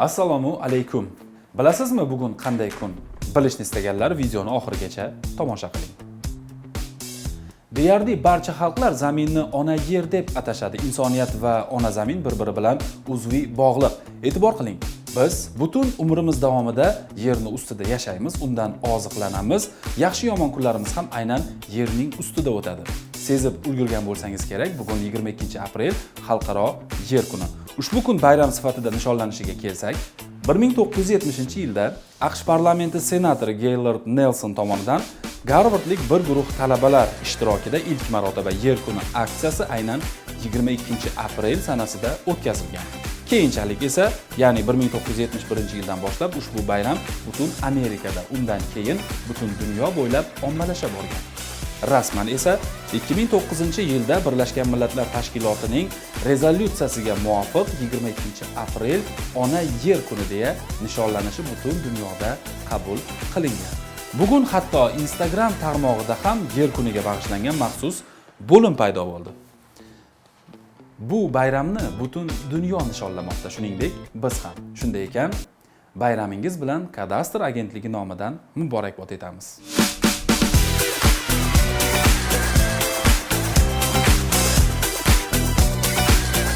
assalomu alaykum. Bilasizmi bugun qanday kun? Bilishni istaganlar videoni oxirigacha tomosha qiling. Deyarli barcha xalqlar zaminni ona yer deb atashadi. Insoniyat va ona zamin bir biri bilan uzviy bog'liq. E'tibor qiling biz butun umrimiz davomida yerni ustida yashaymiz undan oziqlanamiz. Yaxshi yomon kunlarimiz ham aynan yerning ustida o'tadi. Sezib ulgurgan bo'lsangiz kerak. Bugun 22 aprel xalqaro yer kuni. Ushbu kun bayram sifatida nishonlanishiga kelsak 1970 yilda aqsh parlamenti senatori geylord nelson tomonidan garvardlik bir guruh talabalar ishtirokida ilk marotaba yer kuni aksiyasi aynan 22 aprel sanasida o'tkazilgan. Keyinchalik esa ya'ni 1971 yildan boshlab ushbu bayram butun amerikada undan keyin butun dunyo bo'ylab ommalasha borgan. Rasman esa 2009 yilda birlashgan millatlar tashkilotining rezolyutsiyasiga muvofiq 22 aprel ona yer kuni deya nishonlanishi butun dunyoda qabul qilingan. Bugun hatto instagram tarmog'ida ham yer kuniga bag'ishlangan maxsus bo'lim paydo bo'ldi. Bu bayramni butun dunyo nishonlamoqda shuningdek biz ham shunday ekan. Bayramingiz bilan kadastr agentligi nomidan muborakbod etamiz.